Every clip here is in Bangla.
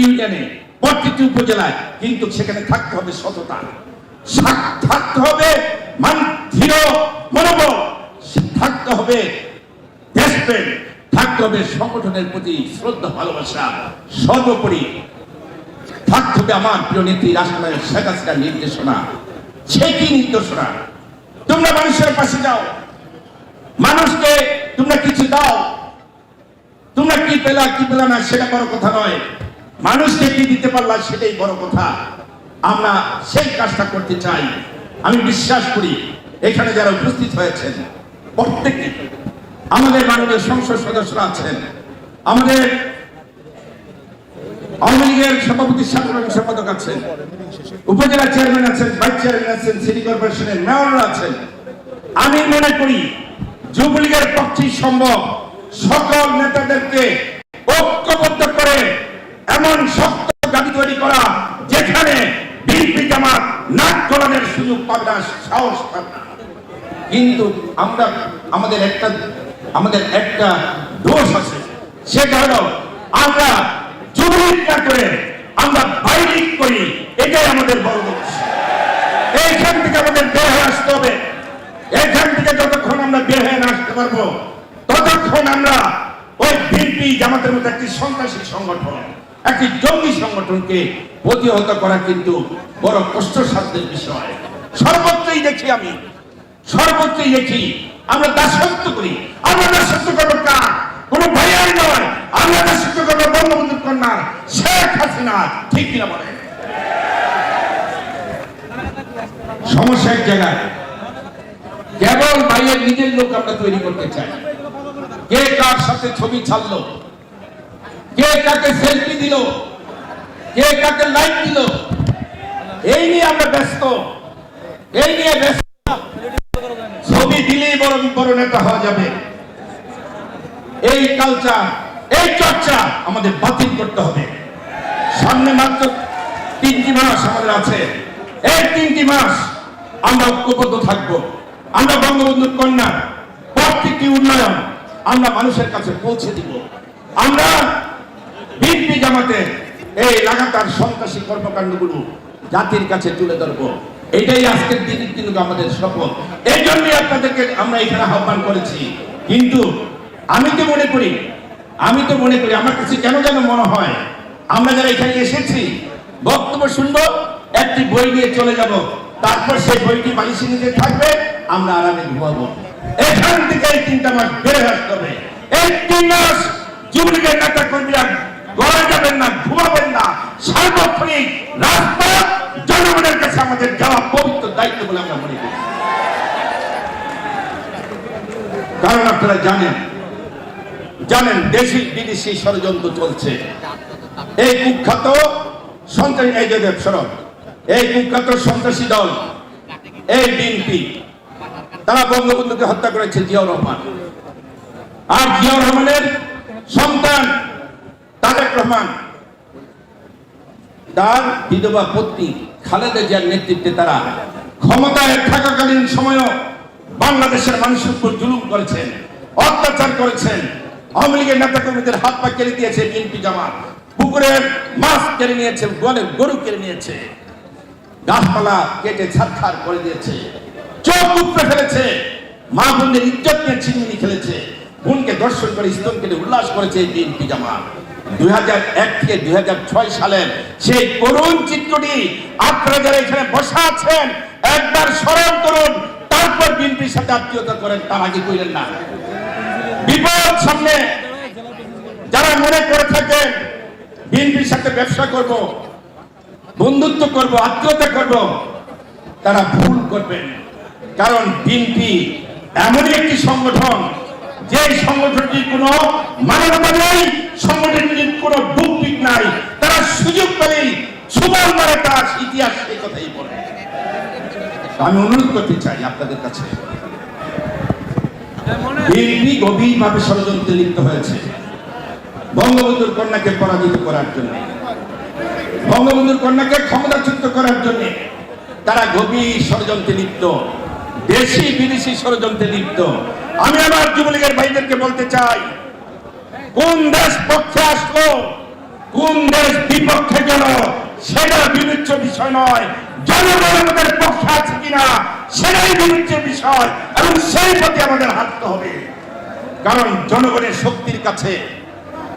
ইউনিয়নে উপজেলায়, কিন্তু সেখানে থাকতে হবে সততা। থাকতে হবে মান দৃঢ় মনোবল। থাকতে হবে দেশপ্রেম থাকতে হবে সংগঠনের প্রতি শ্রদ্ধা, ভালোবাসা। সর্বোপরি থাকতে হবে আমার প্রিয় নেত্রী রাষ্ট্রনায়ক শেখ হাসিনার নির্দেশনা। সে কি নির্দেশনা। তোমরা মানুষের পাশে যাও। মানুষকে তোমরা কিছু দাও। তোমরা কি পেলা কি পেলা না, সেটা বড় কথা নয়। মানুষকে কি দিতে পারলাম সেটাই বড় কথা। আমরা সেই কাজটা করতে চাই। আমি বিশ্বাস করি, এখানে যারা উপস্থিত হয়েছেন, প্রত্যেকে, আমাদের মাননীয় সংসদ সদস্যরা আছেন, আমাদের আওয়ামী লীগের সভাপতি সাধারণ সম্পাদক আছেন, উপজেলা চেয়ারম্যান আছেন ভাইস চেয়ারম্যান আছেন সিটি কর্পোরেশনের মেয়ররা আছেন। আমি মনে করি, যুবলীগের পক্ষেই সম্ভব সকল নেতাদেরকে ঐক্যবদ্ধ এমন শক্ত দাবি তৈরি করা, যেখানে বিএনপি জামাত নাক গলানোর সুযোগ পাবে না, সাহস পাবে না। কিন্তু আমরা, আমাদের একটা আমাদের একটা দোষ আছে, সেটা হলো আমরা যুবলীগ করে আমরা বাইলিক করি, এটাই আমাদের বড় দোষ। এইখান থেকে আমাদের বের হয়ে আসতে হবে। এখান থেকে যতক্ষণ আমরা বের হয়ে আসতে পারব, ততক্ষণ আমরা ওই বিএনপি জামাতের মধ্যে একটি সন্ত্রাসী সংগঠন একটি জঙ্গি সংগঠনকে প্রতিহত করা কিন্তু বড় কষ্টসাধ্যের বিষয়। সর্বত্রই দেখি আমি, সর্বত্রই দেখি। আমরা দাসত্ব করি, আমরা দাসত্ব করব কার? কোন ভাইয়ার নয়, আমরা দাসত্ব করব বঙ্গবন্ধুর কন্যার, শেখ হাসিনা, ঠিক কিনা বলেন? সমস্যা এক জায়গায়, কেবল ভাইয়ের নিজের লোক আমরা তৈরি করতে চাই। কে কার সাথে ছবি ছাড়লো? কাকে সেলফি দিল? কে কাকে লাইক দিল? এই নিয়ে আমরা ব্যস্ত। এই নিয়ে ব্যস্ত। ছবি দিলেই বড় বড় নেতা হওয়া যাবে। এই কালচার এই চর্চা আমাদের বাতিল করতে হবে। সামনে মাত্র তিনটি মাস আমাদের আছে। এই তিনটি মাস আমরা ঐক্যবদ্ধ থাকব। আমরা বঙ্গবন্ধুর কন্যা প্রত্যেকটি উন্নয়ন আমরা মানুষের কাছে পৌঁছে দিব। আমরা বিএনপি জামাতের এই লাগাতার সন্ত্রাসী কর্মকাণ্ডগুলো জাতির কাছে তুলে ধরবো। এটাই আজকের দিনের দিন আমাদের শপথ। এই জন্যই আপনাদেরকে আমরা এখানে আহ্বান করেছি। কিন্তু আমি তো মনে করি, আমি তো মনে করি, আমার কাছে কেন যেন মনে হয়, আমরা যারা এখানে এসেছি, বক্তব্য শুনব, একটি বই নিয়ে চলে যাব। তারপর সেই বইটি বালিশে নিতে থাকবে, আমরা আরামে ঘুমাবো। এখান থেকে এই তিনটা মাস বেড়ে আসতে হবে। এই তিন মাস যুবলীগের নেতা কর্মীরা গড়া যাবেন না ঘুমাবেন না সার্বক্ষণিক রাস্তা জনগণের কাছে আমাদের যাওয়া পবিত্র দায়িত্ব বলে আমরা মনে করি কারণ আপনারা জানেন। জানেন, দেশি, বিদেশি ষড়যন্ত্র চলছে। এই কুখ্যাত সন্ত্রাসী এই যে সরব এই কুখ্যাত সন্ত্রাসী দল, এই বিএনপি, তারা বঙ্গবন্ধুকে হত্যা করেছে জিয়াউর রহমান। আর জিয়াউর রহমানের সন্তান তারেক রহমান। তার বিধবা পত্নী খালেদা জিয়ার নেতৃত্বে তারা ক্ষমতায় থাকাকালীন সময়ও বাংলাদেশের মানুষের উপর জুলুম করেছেন। অত্যাচার করেছেন। আওয়ামী লীগের নেতা কর্মীদের হাত পা কেড়ে দিয়েছে বিএনপি জামাত। পুকুরের মাছ কেড়ে নিয়েছে গলে গরু কেড়ে নিয়েছে। গাছপালা কেটে ছাড়খার করে দিয়েছে। চোখ উপড়ে ফেলেছে। মা বোনদের ইজ্জত নিয়ে ছিনমিনি খেলেছে। বোনকে দর্শন করে, স্তন কেটে উল্লাস করেছে বিএনপি জামাত। দুই এক থেকে দুই সালের সেই করুণ চিত্রটি আপনারা যারা এখানে বসা আছেন, একবার স্মরণ করুন, তারপর বিএনপির সাথে আত্মীয়তা করেন, তার আগে কইলেন না। সামনে যারা মনে করে থাকেন, বিএনপির সাথে ব্যবসা করব, বন্ধুত্ব করব, আত্মীয়তা করব, তারা ভুল করবেন। কারণ বিএনপি এমনই একটি সংগঠন, যে সংগঠনটির কোনো মানবতা নেই, সংগঠনটির কোনো বুকপিক নাই। তারা সুযোগ পেলেই সুবল মারে তার ইতিহাস এই কথাই বলে। আমি অনুরোধ করতে চাই আপনাদের কাছে বিএনপি গভীরভাবে ষড়যন্ত্রে লিপ্ত হয়েছে। বঙ্গবন্ধুর কন্যাকে পরাজিত করার জন্য, বঙ্গবন্ধুর কন্যাকে ক্ষমতাচ্যুত করার জন্য তারা গভীর ষড়যন্ত্রে লিপ্ত, দেশি, বিদেশি ষড়যন্ত্রে লিপ্ত। আমি আমার যুবলীগের ভাইদেরকে বলতে চাই, কোন দেশ পক্ষে আসলো, কোন দেশ বিপক্ষে গেল সেটা বিবেচ্য বিষয় নয়। জনগণ আমাদের পক্ষে আছে কিনা? সেটাই বিবেচ্য বিষয় এবং সেই প্রতি আমাদের হাঁটতে হবে। কারণ জনগণের শক্তির কাছে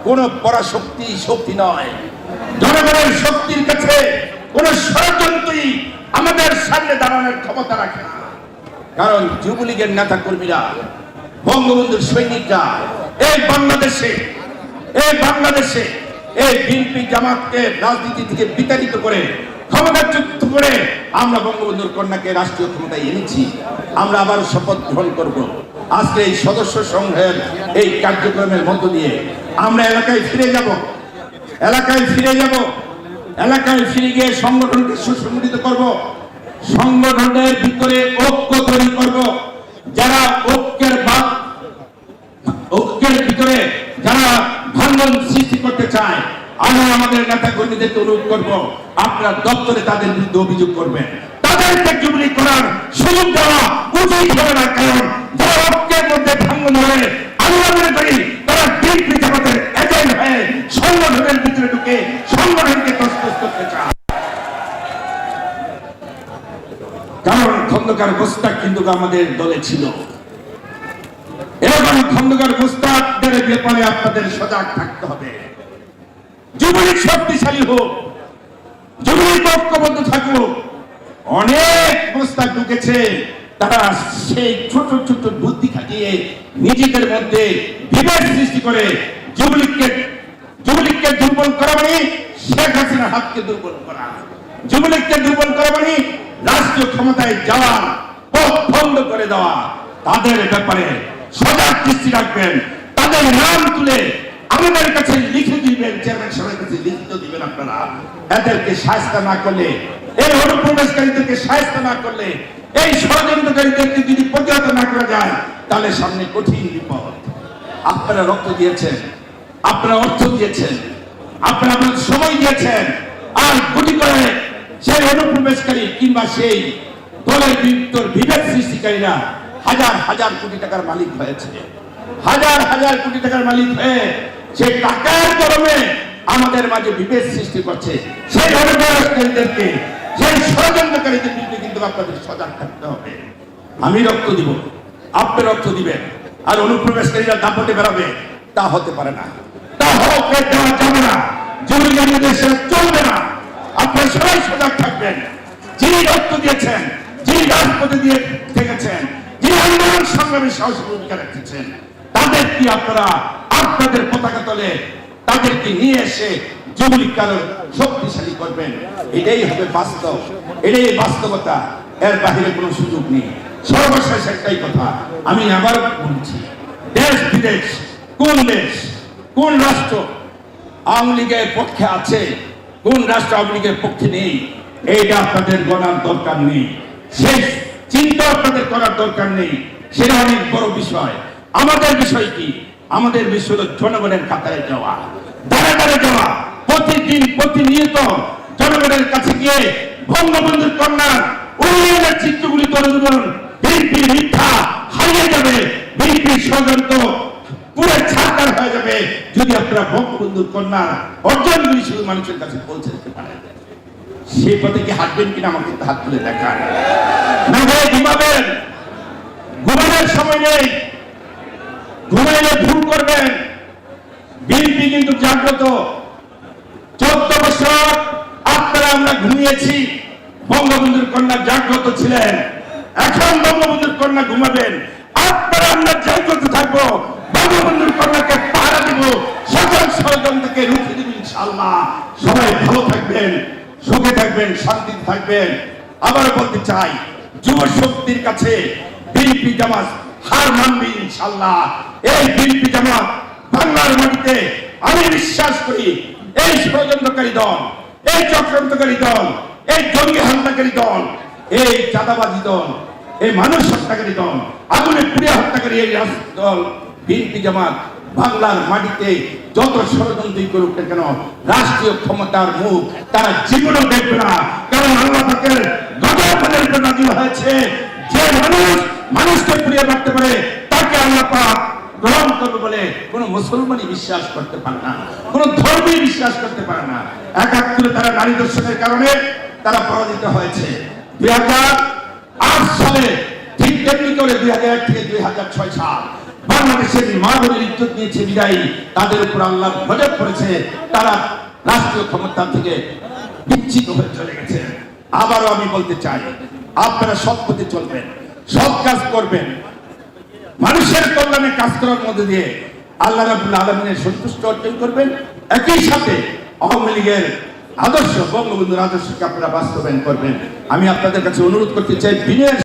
কোন পরাশক্তি শক্তি নয়। জনগণের শক্তির কাছে কোন ষড়যন্ত্রই আমাদের সামনে দাঁড়ানোর ক্ষমতা রাখে না। কারণ যুবলীগের নেতা কর্মীরা বঙ্গবন্ধুর সৈনিকরা, এই বাংলাদেশে এই বাংলাদেশে এই বিএনপি জামাতকে রাজনীতি থেকে বিতাড়িত করে ক্ষমতাচ্যুত করে আমরা বঙ্গবন্ধুর কন্যাকে রাষ্ট্রীয় ক্ষমতায় এনেছি, আমরা আবার শপথ গ্রহণ করব। আজকে এই সদস্য সংঘের এই কার্যক্রমের মধ্য দিয়ে আমরা এলাকায় ফিরে যাব। এলাকায় ফিরে যাব। এলাকায় ফিরে গিয়ে সংগঠনকে সুসংগঠিত করব। সংগঠনের ভিতরে ঐক্য তৈরি করব। যারা ঐক্যের বাদ, ঐক্যের ভিতরে যারা ভাঙ্গন সৃষ্টি করতে চায় আমি আমাদের নেতা কর্মীদেরকে অনুরোধ করব, আপনার দপ্তরে তাদের বিরুদ্ধে অভিযোগ করবেন। কারণ খন্দকার গোস্তাক কিন্তু আমাদের দলে ছিল। এরকম খন্দকার গোস্তাকদের ব্যাপারে আপনাদের সজাগ থাকতে হবে। যুবলীগ শক্তিশালী হোক যুবলীগ ঐক্যবদ্ধ থাকুক, অনেক গোস্তাক ঢুকেছে তারা সেই ছোট ছোট বুদ্ধি খাটিয়ে নিজেদের মধ্যে বিভেদ সৃষ্টি করে যুবলীগকে যুবলীগকে দুর্বল করা মানে শেখ হাসিনার হাতকে দুর্বল করা। যুবলীগকে দুর্বল করা মানে রাষ্ট্রীয় ক্ষমতায় যাওয়া, পথ বন্ধ করে দেওয়া। তাদের ব্যাপারে সজাগ দৃষ্টি রাখবেন, তাদের নাম তুলে আমাদের কাছে লিখে দিবেন চেয়ারম্যান সাহেবের কাছে লিখিত দিবেন আপনারা। এদেরকে সাহায্য না করলে, এই অনুপ্রবেশকারীদেরকে সাহায্য না করলে, এই ষড়যন্ত্রকারীদেরকে যদি প্রতিহত না করা যায়, তাহলে সামনে কঠিন বিপদ। আপনারা রক্ত দিয়েছেন, আপনারা অর্থ দিয়েছেন, আপনারা আপনার সময় দিয়েছেন, আর কোটি করে সেই অনুপ্রবেশকারী কিংবা সেই দলের ভিতর বিভেদ সৃষ্টিকারীরা হাজার হাজার কোটি টাকার মালিক হয়েছে। হাজার হাজার কোটি টাকার মালিক হয়ে সে টাকার গরমে আমাদের মাঝে বিভেদ সৃষ্টি করছে, সেই সেই ষড়যন্ত্রকারীদের বিরুদ্ধে কিন্তু আপনাদের সজাগ থাকতে হবে। আমি রক্ত দিব, আপনি রক্ত দিবেন, আর অনুপ্রবেশকারীরা দাপটে বেড়াবে, তা হতে পারে না। তা হোক দেওয়া যাবে না। জরুরি চলবে না। আপনারা সবাই সজাগ থাকবেন। যিনি রক্ত দিয়েছেন, যিনি রাজপথে দিয়ে থেকেছেন, যিনি আন্দোলন সংগ্রামে সাহসী ভূমিকা রেখেছেন, তাদের কি আপনারা আপনাদের পতাকা তলে তাদেরকে নিয়ে এসে যুবলীগ কারণ শক্তিশালী করবেন। এটাই হবে বাস্তব। এটাই বাস্তবতা। এর বাহিরে কোনো সুযোগ নেই। সর্বশেষ একটাই কথা, আমি আবার বলছি, দেশ বিদেশ, কোন দেশ, কোন রাষ্ট্র আওয়ামী লীগের পক্ষে আছে, কোন রাষ্ট্র আওয়ামী লীগের পক্ষে নেই, এইটা আপনাদের গণার দরকার নেই। সেই চিন্তা আপনাদের করার দরকার নেই। সেটা অনেক বড় বিষয়। আমাদের বিষয় কি? আমাদের হলো জনগণের কাতারে যাওয়া। দাঁড়ে দাঁড়ে যাওয়া। প্রতিদিন প্রতিনিয়ত জনগণের কাছে গিয়ে বঙ্গবন্ধুর কন্যা উন্নয়নের চিত্রগুলি তুলে ধরুন। বিএনপি মিথ্যা হারিয়ে যাবে। বিএনপি ষড়যন্ত্র পুরো ছাড়কার হয়ে যাবে। যদি আপনারা বঙ্গবন্ধুর কন্যা অর্জনগুলি শুধু মানুষের কাছে পৌঁছে দিতে পারেন। সেই পথে কি হাঁটবেন কিনা আমাকে হাত তুলে দেখান না ঘুমাবেন। ঘুমানোর সময় নেই। ঘুমাইলে ভুল করবেন বিএনপি কিন্তু জাগ্রত। চোদ্দ বছর আপনারা আমরা ঘুমিয়েছি। বঙ্গবন্ধুর কন্যা জাগ্রত ছিলেন। এখন বঙ্গবন্ধুর কন্যা ঘুমাবেন। আপনারা আমরা জাগ্রত থাকব। বঙ্গবন্ধুর কন্যাকে পাহারা দিব। সকল ষড়যন্ত্রকে রুখে দিব ইনশাআল্লাহ। সবাই ভালো থাকবেন, সুখে থাকবেন, শান্তিতে থাকবেন। আবার বলতে চাই, যুব শক্তির কাছে বিএনপি জামাত হার মানবে ইনশাআল্লাহ। এই বিএনপি জামাত বাংলার মাটিতে আমি বিশ্বাস করি, এই ষড়যন্ত্রকারী দল, এই চক্রান্তকারী দল, এই জঙ্গি হত্যাকারী দল, এই চাঁদাবাজি দল, এই মানুষ হত্যাকারী দল, আগুনে পুড়ে হত্যাকারী এই দল, বিএনপি জামাত বাংলার মাটিতে যত ষড়যন্ত্রই করুক না কেন, রাষ্ট্রীয় ক্ষমতার মুখ তারা জীবনও দেখবে না। কারণ আল্লাহ পাকের গজবের হয়েছে, যে মানুষ মানুষকে পুড়িয়ে মারতে পারে, তাকে আল্লাহ পাক গ্রহণ করবে বলে কোনো মুসলমানই বিশ্বাস করতে পারে না, কোনো ধর্মই বিশ্বাস করতে পারে না। একাত্তরে তারা নারী দর্শনের কারণে তারা পরাজিত হয়েছে। দুই হাজার আট সালে, ঠিক তেমনি করে দুই হাজার এক থেকে দুই হাজার ছয় সাল, বাংলাদেশের মা বোনের ইজ্জত নিয়েছে বিদায়ী, তাদের উপর আল্লাহ নজর পড়েছে তারা রাষ্ট্রীয় ক্ষমতা থেকে বিচ্ছিন্ন হয়ে চলে গেছে। আবারও আমি বলতে চাই, আপনারা সৎ পথে চলবেন। সৎ কাজ করবেন। মানুষের কল্যাণে কাজ করার মধ্যে দিয়ে আল্লাহ রাবুল আলমিনের সন্তুষ্ট অর্জন করবেন। একই সাথে আওয়ামী লীগের আদর্শ, বঙ্গবন্ধুর আদর্শকে আপনারা বাস্তবায়ন করবেন। আমি আপনাদের কাছে অনুরোধ করতে চাই, বিনয়ের